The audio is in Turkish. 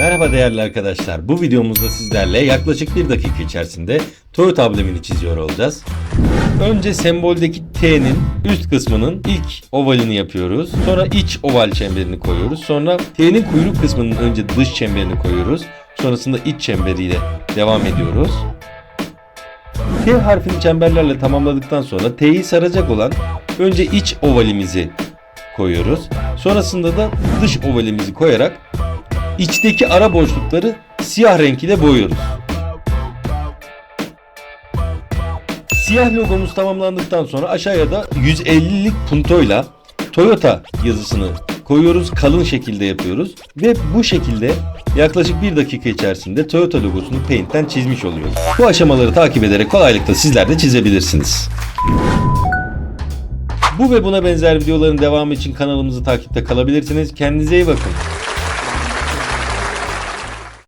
Merhaba değerli arkadaşlar. Bu videomuzda sizlerle yaklaşık bir dakika içerisinde Toyota amblemini çiziyor olacağız. Önce semboldeki T'nin üst kısmının ilk ovalini yapıyoruz. Sonra iç oval çemberini koyuyoruz. Sonra T'nin kuyruk kısmının önce dış çemberini koyuyoruz. Sonrasında iç çemberiyle devam ediyoruz. T harfini çemberlerle tamamladıktan sonra T'yi saracak olan önce iç ovalimizi koyuyoruz. Sonrasında da dış ovalimizi koyarak içteki ara boşlukları siyah renk ile boyuyoruz. Siyah logomuz tamamlandıktan sonra aşağıya da 150'lik puntoyla Toyota yazısını koyuyoruz. Kalın şekilde yapıyoruz. Ve bu şekilde yaklaşık bir dakika içerisinde Toyota logosunu Paint'ten çizmiş oluyoruz. Bu aşamaları takip ederek kolaylıkla sizler de çizebilirsiniz. Bu ve buna benzer videoların devamı için kanalımızı takipte kalabilirsiniz. Kendinize iyi bakın.